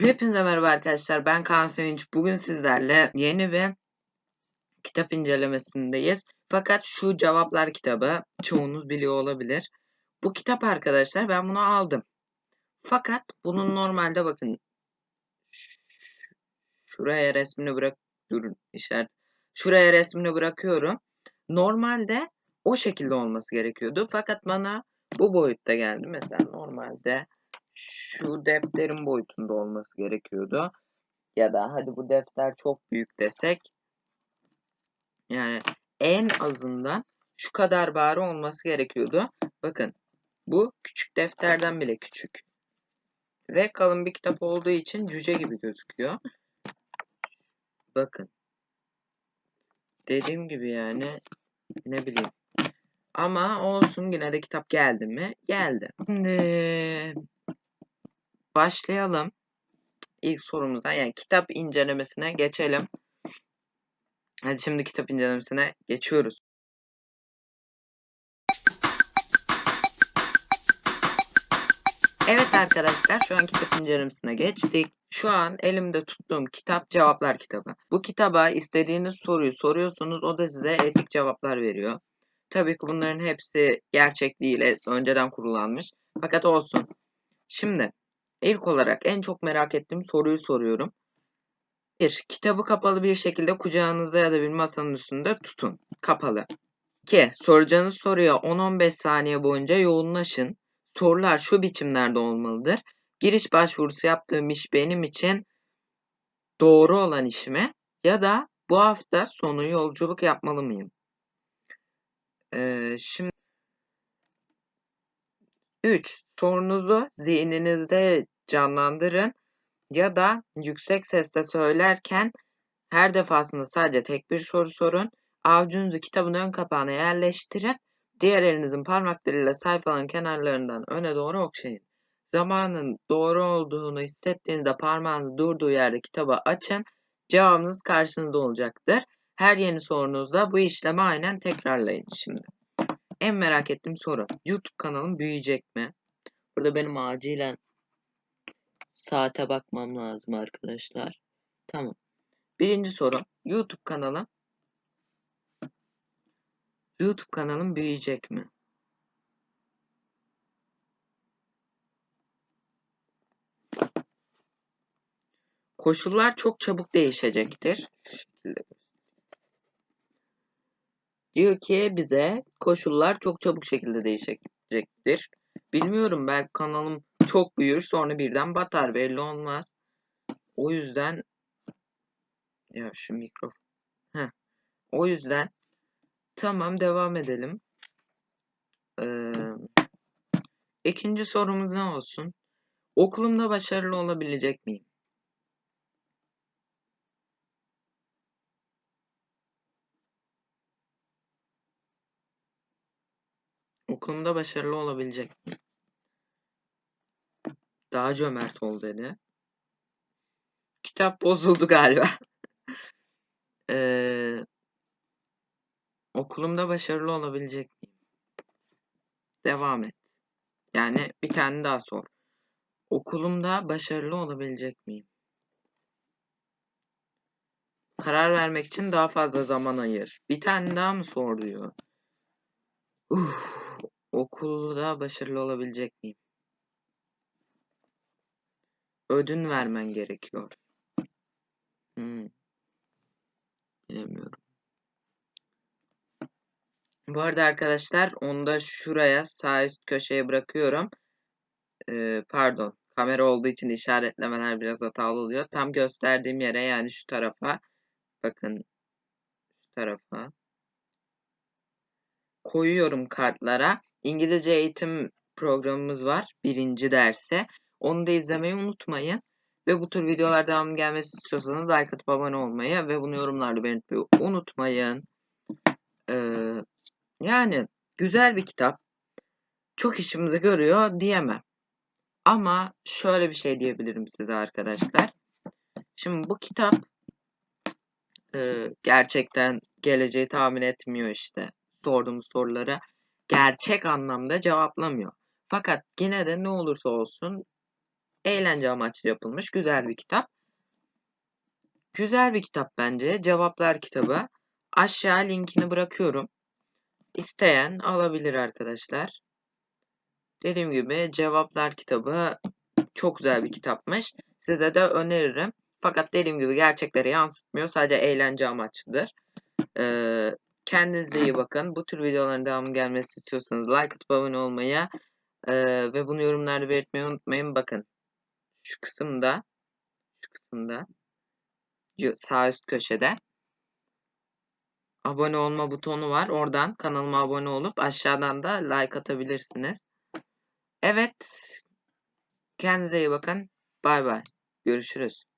Hepinize merhaba arkadaşlar. Ben Kaan Sevinç. Bugün sizlerle yeni bir kitap incelemesindeyiz. Fakat şu cevaplar kitabı çoğunuz biliyor olabilir. Bu kitap arkadaşlar ben bunu aldım. Fakat bunun normalde bakın şuraya resmini bırak durun işaret. Şuraya resmini bırakıyorum. Normalde o şekilde olması gerekiyordu. Fakat bana bu boyutta geldi. Mesela normalde şu defterin boyutunda olması gerekiyordu. Ya da hadi bu defter çok büyük desek. Yani en azından şu kadar bari olması gerekiyordu. Bakın bu küçük defterden bile küçük. Ve kalın bir kitap olduğu için cüce gibi gözüküyor. Bakın. Dediğim gibi yani ne bileyim. Ama olsun yine de kitap geldi mi? Geldi. Şimdi başlayalım. İlk sorumuzdan yani kitap incelemesine geçelim. Hadi şimdi kitap incelemesine geçiyoruz. Evet arkadaşlar şu an kitap incelemesine geçtik. Şu an elimde tuttuğum kitap cevaplar kitabı. Bu kitaba istediğiniz soruyu soruyorsunuz o da size etik cevaplar veriyor. Tabii ki bunların hepsi gerçek değil, önceden kurulanmış. Fakat olsun. Şimdi ilk olarak en çok merak ettiğim soruyu soruyorum. 1. Kitabı kapalı bir şekilde kucağınızda ya da bir masanın üstünde tutun. Kapalı. 2. Soracağınız soruya 10-15 saniye boyunca yoğunlaşın. Sorular şu biçimlerde olmalıdır. Giriş başvurusu yaptığım iş benim için doğru olan iş mi? Ya da bu hafta sonu yolculuk yapmalı mıyım? Ee, şimdi 3. Sorunuzu zihninizde canlandırın ya da yüksek sesle söylerken her defasında sadece tek bir soru sorun. Avucunuzu kitabın ön kapağına yerleştirin. Diğer elinizin parmaklarıyla sayfaların kenarlarından öne doğru okşayın. Zamanın doğru olduğunu hissettiğinizde parmağınız durduğu yerde kitabı açın. Cevabınız karşınızda olacaktır. Her yeni sorunuzda bu işlemi aynen tekrarlayın şimdi. En merak ettiğim soru. YouTube kanalım büyüyecek mi? Burada benim acilen saate bakmam lazım arkadaşlar. Tamam. Birinci soru. YouTube kanalım YouTube kanalım büyüyecek mi? Koşullar çok çabuk değişecektir. Şu şekilde. Diyor ki bize koşullar çok çabuk şekilde değişecektir. Bilmiyorum belki kanalım çok büyür sonra birden batar belli olmaz. O yüzden ya şu mikrofon. Heh. O yüzden tamam devam edelim. Ee, ikinci sorumuz ne olsun? Okulumda başarılı olabilecek miyim? Okulumda başarılı olabilecek? Daha cömert ol dedi. Kitap bozuldu galiba. ee, okulumda başarılı olabilecek miyim? Devam et. Yani bir tane daha sor. Okulumda başarılı olabilecek miyim? Karar vermek için daha fazla zaman ayır. Bir tane daha mı sor diyor. Uf, okulda başarılı olabilecek miyim? Ödün vermen gerekiyor. Hmm. Bilemiyorum. Bu arada arkadaşlar onu da şuraya sağ üst köşeye bırakıyorum. Ee, pardon. Kamera olduğu için işaretlemeler biraz hatalı oluyor. Tam gösterdiğim yere yani şu tarafa. Bakın. Şu tarafa. Koyuyorum kartlara. İngilizce eğitim programımız var. Birinci derse. Onu da izlemeyi unutmayın. Ve bu tür videolar devam gelmesi istiyorsanız like atıp abone olmayı ve bunu yorumlarda belirtmeyi unutmayın. Ee, yani güzel bir kitap. Çok işimizi görüyor diyemem. Ama şöyle bir şey diyebilirim size arkadaşlar. Şimdi bu kitap e, gerçekten geleceği tahmin etmiyor işte. Sorduğumuz sorulara gerçek anlamda cevaplamıyor. Fakat yine de ne olursa olsun Eğlence amaçlı yapılmış güzel bir kitap. Güzel bir kitap bence. Cevaplar kitabı. Aşağı linkini bırakıyorum. İsteyen alabilir arkadaşlar. Dediğim gibi cevaplar kitabı çok güzel bir kitapmış. Size de öneririm. Fakat dediğim gibi gerçekleri yansıtmıyor. Sadece eğlence amaçlıdır. Ee, kendinize iyi bakın. Bu tür videoların devamı gelmesi istiyorsanız like atıp abone olmayı e, ve bunu yorumlarda belirtmeyi unutmayın. Bakın şu kısımda şu kısımda sağ üst köşede abone olma butonu var. Oradan kanalıma abone olup aşağıdan da like atabilirsiniz. Evet. Kendinize iyi bakın. Bay bay. Görüşürüz.